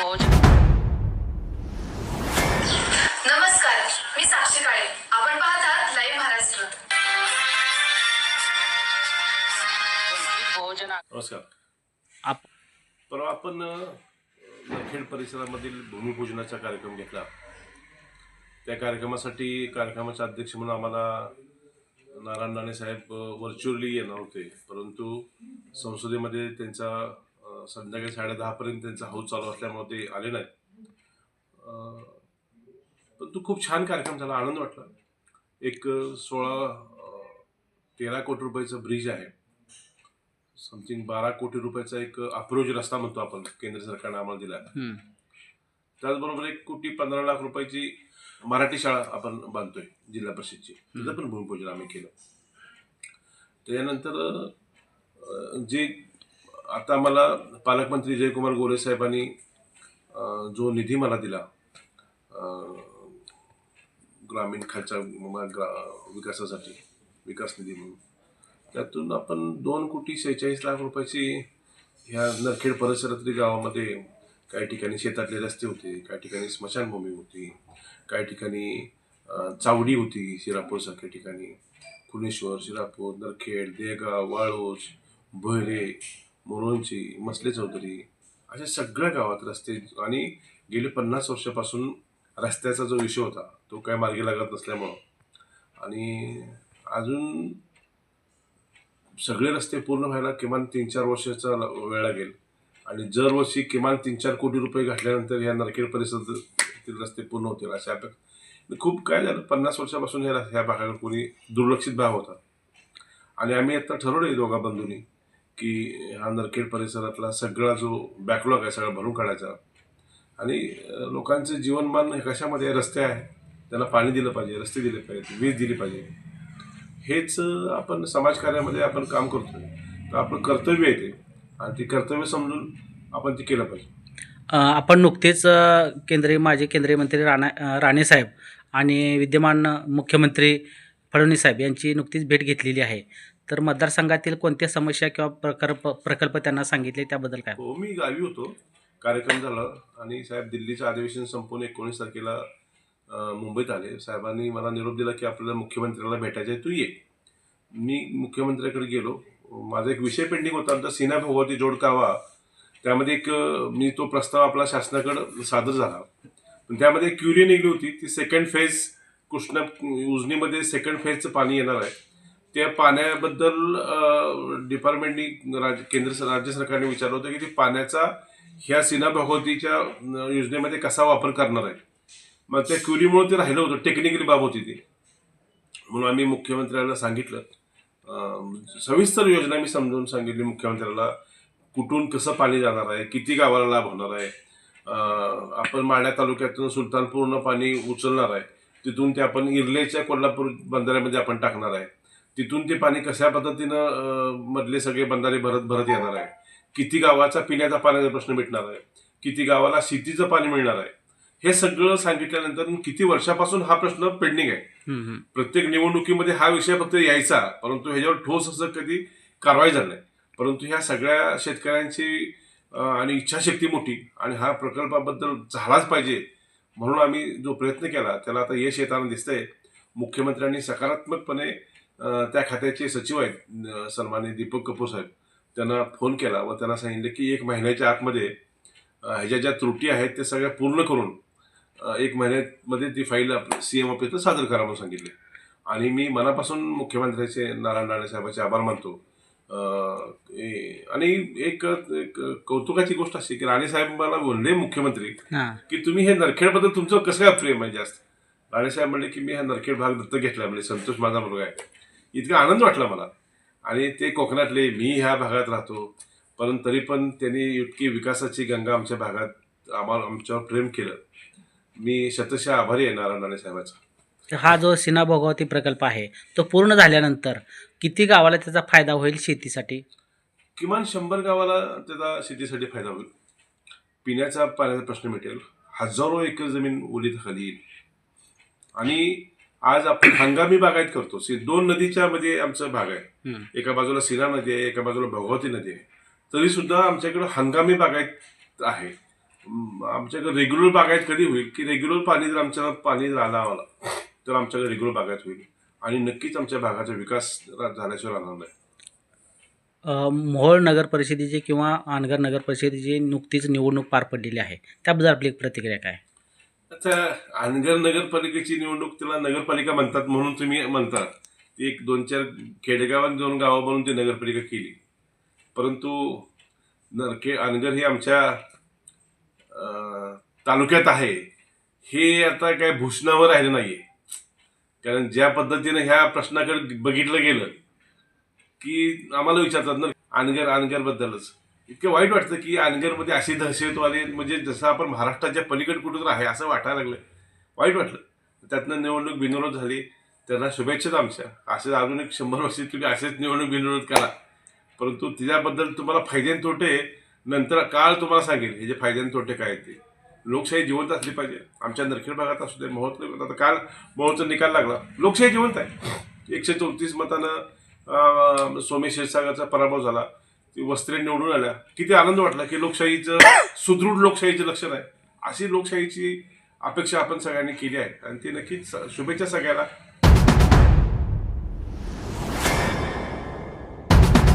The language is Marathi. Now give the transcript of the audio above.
नमस्कार मी साक्षी काळे. आपण पाहतात लाईव्ह महाराष्ट्र नमस्कार. आप परवा आपण अ, नरखेड परिसरामधील भूमिपूजनाचा कार्यक्रम घेतला. त्या कार्यक्रमासाठी कार्यक्रमाचे अध्यक्ष म्हणून आम्हाला नारायण राणे साहेब व्हर्च्युअली येणार होते. परंतु संसदेमध्ये त्यांचा संध्याकाळी साडेदहापर्यंत त्यांचा हाऊस चालू असल्यामुळे ते आले नाहीत. अ, परंतु खूप छान कार्यक्रम झाला आनंद वाटला. एक सोळा तेरा कोटी रुपयाचं ब्रिज आहे. समथिंग बारा कोटी रुपयाचा एक अप्रोच रस्ता म्हणतो आपण केंद्र सरकारने आम्हाला दिला. त्याचबरोबर एक कोटी पंधरा लाख रुपयाची मराठी शाळा आपण बांधतोय जिल्हा परिषदची. तिथं पण भूमिपूजन आम्ही केलं. त्याच्यानंतर जे आता मला पालकमंत्री जयकुमार गोरे साहेबांनी जो निधी मला दिला ग्रामीण खालच्या ग्रा- विकासासाठी विकास निधी म्हणून त्यातून आपण दोन कोटी शेहेचाळीस लाख रुपयाची ह्या नरखेड परिसरातील गावामध्ये काही ठिकाणी शेतातले रस्ते होते काही ठिकाणी स्मशानभूमी होती काही ठिकाणी चावडी होती शिरापूरसारख्या ठिकाणी कुणेश्वर शिरापूर नरखेड देगाव वाळूज भैरे मोरोंची मसले चौधरी अशा सगळ्या गावात रस्ते आणि गेले पन्नास वर्षापासून रस्त्याचा जो विषय होता तो काय मार्गी लागत नसल्यामुळं. आणि अजून सगळे रस्ते पूर्ण व्हायला किमान तीन चार वर्षाचा ल- वेळ लागेल. आणि दरवर्षी किमान तीन चार कोटी रुपये घातल्यानंतर या नरखेड परिसरातील रस्ते पूर्ण होतील अशा अपेक्षा. खूप काय झालं पन्नास वर्षापासून ह्या ह्या भागाकडे कोणी दुर्लक्षित भाग होता. आणि आम्ही आता ठरवलं दोघा बंधूंनी की हा नरखेड परिसरातला सगळा जो बॅकलॉग आहे सगळा भरून काढायचा. आणि लोकांचं जीवनमान हे कशामध्ये रस्ते आहे. त्यांना पाणी दिलं पाहिजे रस्ते दिले पाहिजे वीज दिली पाहिजे. हेच आपण समाजकार्यामध्ये आपण काम करतो तर आपलं कर्तव्य आहे ते. आणि ते कर्तव्य समजून आपण ते केलं पाहिजे. आपण नुकतेच केंद्रीय माजी केंद्रीय मंत्री राणा राणे साहेब आणि विद्यमान मुख्यमंत्री फडणवीस साहेब यांची नुकतीच भेट घेतलेली आहे. तर मतदारसंघातील कोणत्या समस्या किंवा प्रकल्प प्रकल्प त्यांना सांगितले त्याबद्दल काय? हो मी गावी होतो. कार्यक्रम झाला आणि साहेब दिल्लीचं अधिवेशन संपून एकोणीस तारखेला मुंबईत आले. साहेबांनी मला निरोप दिला की आपल्याला मुख्यमंत्र्याला भेटायचं आहे तू ये. मी मुख्यमंत्र्याकडे गेलो. माझा एक विषय पेंडिंग होता आमचा सिना भगवती जोडकावा त्यामध्ये एक मी तो प्रस्ताव आपला शासनाकडं सादर झाला. पण त्यामध्ये क्युरी निघली होती ती सेकंड फेज कृष्णा उजनीमध्ये सेकंड फेजचं पाणी येणार आहे. त्या पाण्याबद्दल डिपार्टमेंटनी राज केंद्र राज्य सरकारने विचारलं होतं की ते पाण्याचा ह्या सिना भगवतीच्या योजनेमध्ये कसा वापर करणार आहे मग त्या क्युरीमुळे ते राहिलं होतं टेक्निकली बाब होती ती. म्हणून आम्ही मुख्यमंत्र्याला सांगितलं. सविस्तर योजना मी समजावून सांगितली मुख्यमंत्र्याला कुठून कसं पाणी जाणार आहे किती गावाला लाभ होणार आहे आपण माढ्या तालुक्यातून सुलतानपूरनं पाणी उचलणार आहे तिथून ते आपण इर्लेच्या कोल्हापूर बंधाऱ्यामध्ये आपण टाकणार आहे. तिथून ते पाणी कशा पद्धतीनं मधले सगळे बंधारे भरत भरत येणार आहे? किती गावाचा पिण्याचा पाण्याचा प्रश्न मिटणार आहे? किती गावाला शेतीचं पाणी मिळणार आहे? हे सगळं सांगितल्यानंतर किती वर्षापासून हा प्रश्न पेंडिंग आहे. प्रत्येक निवडणुकीमध्ये हा विषय फक्त यायचा परंतु ह्याच्यावर ठोस असं कधी कारवाई झाली नाही. परंतु ह्या सगळ्या शेतकऱ्यांची आणि इच्छाशक्ती मोठी आणि हा प्रकल्पाबद्दल झालाच पाहिजे म्हणून आम्ही जो प्रयत्न केला त्याला आता यश येताना दिसतंय. मुख्यमंत्र्यांनी सकारात्मकपणे त्या खात्याचे सचिव आहेत अं, सन्माननीय दीपक कपूर साहेब. त्यांना फोन केला व त्यांना सांगितलं की एक महिन्याच्या आतमध्ये ह्याच्या ज्या त्रुटी आहेत ते सगळ्या पूर्ण करून एक महिन्यामध्ये ती फाईल सी एम ऑफिसला सादर करा म्हणून सांगितले. आणि मी मनापासून मुख्यमंत्र्याचे नारायण राणे साहेबांचे आभार मानतो. आणि एक एक कौतुकाची गोष्ट अशी की राणे साहेब मला बोलले मुख्यमंत्री की तुम्ही हे नरखेडबद्दल तुमचं कसं काय प्रेम आहे जास्त? राणे साहेब म्हणले की मी हा नरखेड भाग दत्तक घेतला म्हणजे संतोष माझा मुलगा आहे. इतका आनंद वाटला मला. आणि ते कोकणातले मी ह्या भागात राहतो परंतु तरी पण त्यांनी इतकी विकासाची गंगा आमच्या भागात आम्हाला आमच्यावर प्रेम केलं. मी शतशः आभारी आहे नारायण राणे साहेबाचा. तर हा जो सिना भोगावती प्रकल्प आहे तो पूर्ण झाल्यानंतर किती गावाला त्याचा फायदा होईल शेतीसाठी? किमान शंभर गावाला त्याचा शेतीसाठी फायदा होईल. पिण्याचा पाण्याचा प्रश्न मिटेल. हजारो एकर जमीन ओलीताखाली येईल. आणि आज आपण हंगामी बागायत करतो. सी- दोन नदीच्या मध्ये आमचा भाग आहे. एका बाजूला सीना नदी आहे एका बाजूला भगवती नदी आहे. तरी सुद्धा आमच्याकडे हंगामी बागायत आहे. आमच्याकडे रेग्युलर बागायत कधी होईल? की रेग्युलर पाणी जर आमच्या पाणी राहिला आम्हाला तर आमच्याकडे रेग्युलर बागायत होईल. आणि नक्कीच आमच्या भागाचा विकास झाल्याशिवाय राहणार नाही. मोहोळ नगर परिषदेची किंवा अनगर नगर परिषदेची नुकतीच निवडणूक पार पडलेली आहे. त्याबद्दल आपली प्रतिक्रिया काय? आता अनगर नगरपालिकेची निवडणूक त्याला नगरपालिका म्हणतात म्हणून तुम्ही म्हणता. एक दोन चार खेडेगावात दोन गावं म्हणून ती नगरपालिका केली. परंतु नरके अनगर हे आमच्या तालुक्यात आहे. हे आता काय भूषणावर राहिलं आहे कारण ज्या पद्धतीने ह्या प्रश्नाकडे बघितलं गेलं की आम्हाला विचारतात ना अनगर अनगरबद्दलच इतकं वाईट वाटतं की अनगरमध्ये अशी दहशतवादी म्हणजे जसं आपण महाराष्ट्राच्या पलीकडे कुठं आहे असं वाटायला लागलं वाईट वाटलं. त्यातनं निवडणूक बिनविरोध झाली. त्यांना शुभेच्छाच आमच्या. असेच अजून एक शंभर वर्षी तुम्ही असेच निवडणूक बिनविरोध करा. परंतु तिच्याबद्दल तुम्हाला फायदे आणि तोटे नंतर काळ तुम्हाला सांगेल. हे जे फायदे आणि तोटे काय आहेत ते. लोकशाही जिवंत असली पाहिजे. आमच्या नरखेड भागात असू दे महोत्सव आता काल महोत्सव निकाल लागला. लोकशाही जिवंत आहे. एकशे चौतीस मतानं सोमेश क्षीरसागरचा पराभव झाला. वस्त्रे निवडून आल्या. किती आनंद वाटला की लोकशाहीचं सुदृढ लोकशाहीचं लक्षण आहे. अशी लोकशाहीची अपेक्षा आपण सगळ्यांनी केली आहे. आणि ती नक्कीच शुभेच्छा सगळ्याला